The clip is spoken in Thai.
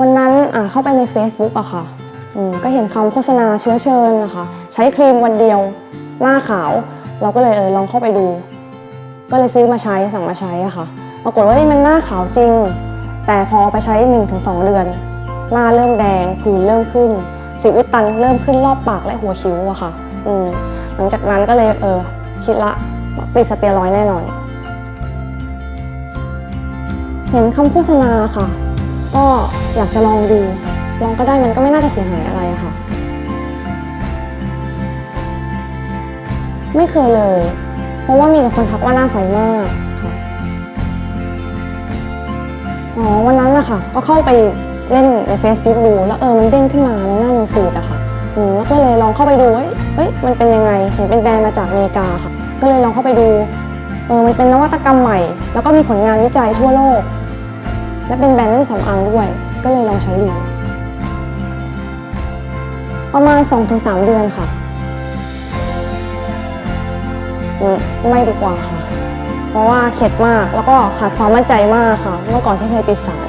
วันนั้นอ่าเข้าไปใน Facebook อะค่ะอืมก็เห็นคำโฆษณาเชื้อเชิญนะคะ ใช้ครีมวันเดียว หน้าขาว เราก็เลยเออลองเข้าไปดู ก็เลยซื้อมาใช้สั่งมาใช้อะค่ะปรากฏว่ามันหน้าขาวจริง แต่พอไปใช้ 1-2 เดือน หน้าเริ่มแดงผื่นเริ่มขึ้น สิวอุดตันเริ่มขึ้นรอบปากและหัวคิ้วอะค่ะอืหลังจากนั้นก็เลยเออคิดละว่าติดสเตียรอยด์แน่นอน เห็นคำโฆษณาค่ะ ก็อยากจะลองดู ลองก็ได้มันก็ไม่น่าจะเสียหายอะไรอะค่ะ ไม่เคยเลย เพราะว่ามีแต่คนทักว่าหน้าใสมากค่ะอ๋อวันนั้นนะคะก็เข้าไปเล่นใน Facebook ดูแล้วเออมันเด้งขึ้นมาในหน้านิวฟีดอะค่ะอืมแล้วก็เลยลองเข้าไปดูเฮ้ยเฮ้ยมันเป็นยังไงเห็นเป็นแบรนด์มาจากอเมริกาค่ะ ก็เลยลองเข้าไปดูเออมันเป็นนวัตกรรมใหม่ แล้วก็มีผลงานวิจัยทั่วโลก และเป็นแบรนด์เครื่องสำอางด้วย ก็เลยลองใช้ดู ประมาณ 2-3 เดือนค่ะไม่ดีกว่าค่ะ เพราะว่าเข็ดมากแล้วก็ขาดความมั่นใจมากค่ะ เมื่อก่อนที่เคยติดสาร